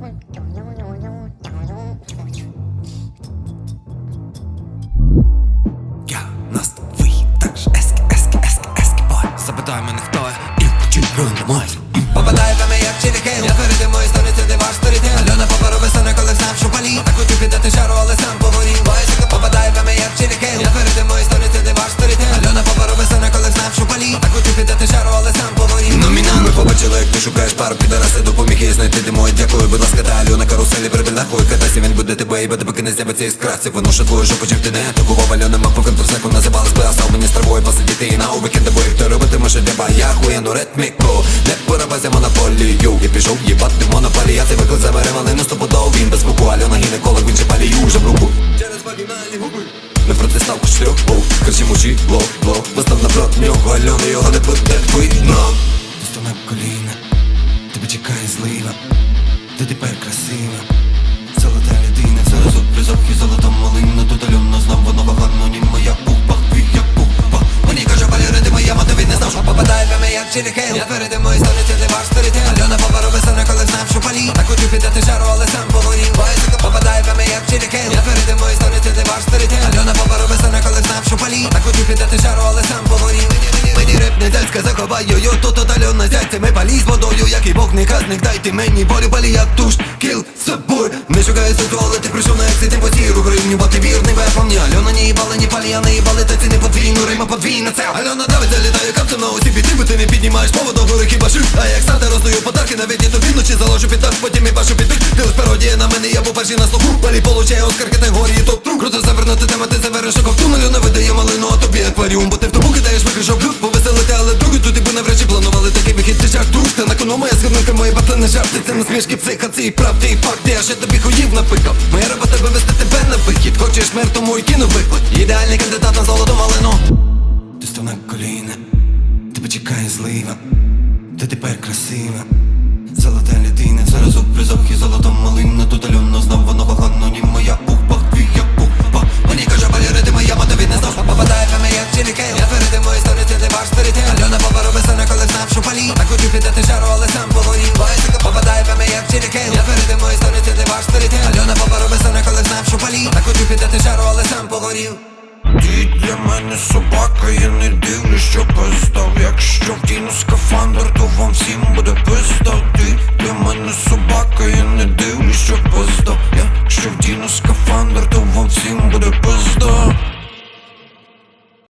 Я нас ви так же ески, ески, ески, ески бой Запитай мене хто я і чи немає Попадає в мене як челікейл Я перед мої сторони, це де ваш сторітел Альона паперове саме, коли знав, що палі Так хочу піддати шару, але сам погорів Байсика попадає в мене як челікейл Я перед мої сторони, це де ваш сторітел Альона паперове саме, коли знав, що палі Так хочу піддати шару, але сам ти шукаєш пару підараси Допоміг їй знайти. Ти мой дякую, будь ласка, та Альона каруселі Прибіль нахуй, катайся, він буде тебе і буде поки не з'явиться із краси Воно ще твою жопу, чим ти не. Атакував Альона мав по контрсеку, називалась би Асал мені з травою посидіти і на увікенд тобою Хто робитиме ще для я хуєну ритміку. Не поробайся монополію. І пішов їбати монополі Я цей виклик забере малину стопудов. Він без звуку, Альона гінеколог, він же палію вже в руку. Через вагінальні губи. Не протиставку шльох, оу, кричимо чи ло, ло. Постав напроти нього, Альона його не буде видно Просто на коліна, тебе чекає злива Ти тепер красива. Золота людина, зараз у призовки золотом малина. Тут Альона знав, воно багано, ні моя пупа, твій як пупа. Мені каже, балери, ти моя мати, він не знав, що попадає в як челікейл Я перед мої сторони, це ваш сторітел Альона паперове саме, коли знав, що палі. Так хочу піддати шару, але сам погорів Байсика попадає в мене як челікейл Я перед мої сторони, це ваш сторітел Альона паперове саме, коли знав, що палі. Так хочу піддати шару, але сам реп не дядька заховаю, тут зять Ми палі з водою, як і Бог не казник Дайте мені волю, палі як туш, кіл собою. Не шукаю сексуали, ти прийшов на ексити по сіру гривню Бо ти вірний вепом, ні Альона не їбала, ні палі, а не їбали Та ці не подвійну, рима подвійна це Альона давить, залітає капцем на усі піти Бо ти не піднімаєш поводу гори хіба шик А як стати роздаю подарки, навіть і тобі вночі заложу підтак Потім і бачу підпик, ти лиш пародія на мене, я був перший на слуху. Палі получає Оскар категорії топ-тру. Круто завернути тема, ти завериш ковтун Альона видає малину, а тобі акваріум Бо ти в тому кидаєш викришок люд жах душ, та на кону моя згорнука мої батла не жарти Це насмішки, психаці, і правди і факти Я ще тобі хуїв напикав Моя робота вести тебе на вихід. Хочеш мир, тому й кину виклик. Ідеальний кандидат на золоту малину. Ти став на коліна. Тебе чекає злива. Ти тепер красива. Золота людина, ваш сторітел Альона паперове саме, коли знав, що палі Так хочу піддати жару, але сам погорів. Ти для мене собака, я не дивлюсь, що постав Якщо вдіну скафандр, то вам всім